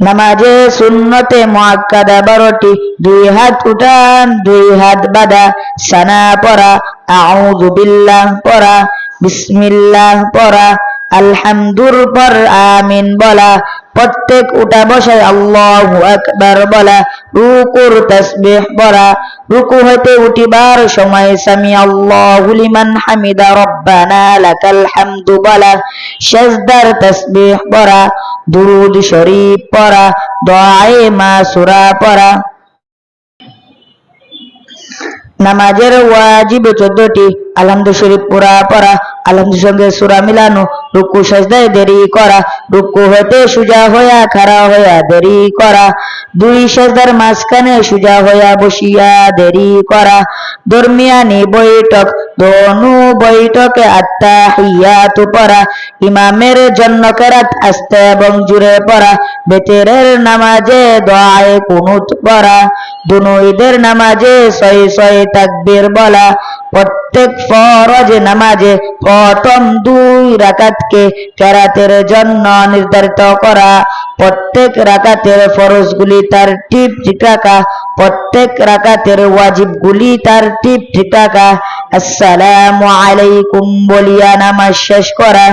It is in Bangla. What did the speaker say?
নামাজে সুন্নতে মুআক্কাদা বারোটি, দুই হাত উঠান, দুই হাত বাঁধা, সানা পড়া, আউযু বিল্লাহ পড়া, বিসমিল্লাহ পড়া, আলহামদুর পর আমিন বলা, প্রত্যেক উঠা বসায় আল্লাহু আকবার বলা, রুকুর তাসবিহ পড়া, রুকু হইতে উঠিবার সময় সামি আল্লাহু লিমান হামিদা, রব্বানা লাকাল হামদু বলা, সেজদার তাসবিহ পড়া দুরুদ শরীফ পড়া, দোয়ায়ে মাসুরা পড়া। নামাজের ওয়াজিব চোদ্দটি, আলহামদু শরীফ পুরা পড়া, আলহামদুর সঙ্গে সুরা মিলানো, রুকু, সাজদায় দেরি করা, রুকু হতে সুজা হইয়া খাড়া হইয়া দেরি করা, দুই সাজদার মাঝখানে সুজা হইয়া বসিয়া দেরি করা, দরমিয়ানি বৈঠক দনু বৈঠকে আত্মা হিয়াতু পড়া, ইমামের জন্য কেরাত আস্তে এবং জুড়ে পড়া, বেতেরের নামাজে দোয়ায় কুনুত পড়া দুনু নামাজে ছয় ছয় তাকবীর বলা, প্রত্যেক ফরজ নামাজে প্রথম দুই রাকাতকে কেরাতের জন্য নির্ধারিত করা, প্রত্যেক রাকাতের ফরজগুলি তার টিপ রাখা প্রত্যেক রাকাতের ওয়াজিবগুলি তার টিপ ঠিক রাখা আসসালামু আলাইকুম বলিয়া নামাজ শেষ করা।